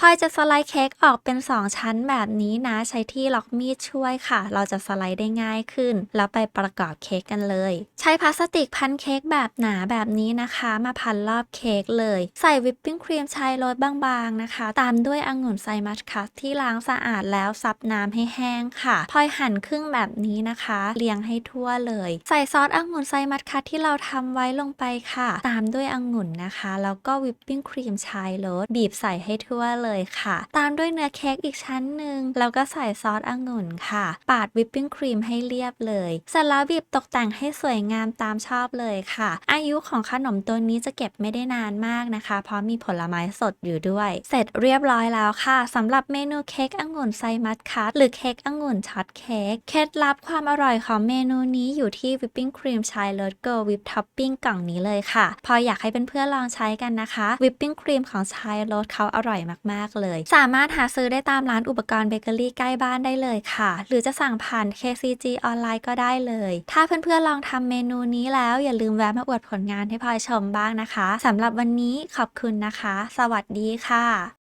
พลอยจะสไลด์เค้กออกเป็น 2 ชั้นแบบนี้นะ ใช้ที่ล็อกมีดช่วยค่ะ เราจะสไลด์ได้ง่ายขึ้น แล้วไปประกอบเค้กกันเลย ใช้พลาสติกพันเค้กแบบหนาแบบนี้นะคะ มาพันรอบเค้กเลย ใส่วิปปิ้งครีมชายโรสบางๆนะคะ ตามด้วยองุ่นไซมัสคัสที่ล้างสะอาดแล้วซับน้ำให้แห้งค่ะพลอยหั่นครึ่งแบบนี้นะคะ เรียงให้ทั่วเลย ใส่ซอสองุ่นไซมัสคัสที่เราทำไว้ลงไปค่ะ ตามด้วยองุ่นนะคะแล้วก็วิปปิ้งครีมชายโรสบีบใส่ให้ทั่วเลยค่ะ ตามด้วยเนื้อเค้กอีกชั้นหนึ่งแล้วก็ใส่ซอสองุ่นค่ะ ปาดวิปปิ้งครีมให้เรียบเลยเสร็จแล้วบีบตกแต่งให้สวยงามตามชอบเลยค่ะ อายุของขนมตัวนี้จะเก็บไม่ได้นานมากนะคะ เพราะมีผลไม้สดอยู่ด้วย เสร็จเรียบร้อยแล้วค่ะสำหรับเมนูเค้กองุ่นไซมัสคัสหรือเค้กองุ่นช็อตเค้กเคล็ดลับความอร่อยของเมนูนี้อยู่ที่วิปปิ้งครีมชายเลดเกิลวิปท็อปปิ้งกล่องนี้เลยค่ะ พออยากให้เพื่อนๆลองใช้กันนะคะ วิปปิ้งครีมของชายโรสเขาอร่อยมากๆากๆเลย สามารถหาซื้อได้ตามร้านอุปกรณ์เบเกอรี่ใกล้บ้านได้เลยค่ะ หรือจะสั่งผ่าน KCG ออนไลน์ก็ได้เลย ถ้าเพื่อนๆลองทำเมนูนี้แล้วอย่าลืมแวะมาอวดผลงานให้พลอยชมบ้างนะคะสำหรับวันนี้ขอบคุณนะคะ สวัสดีค่ะ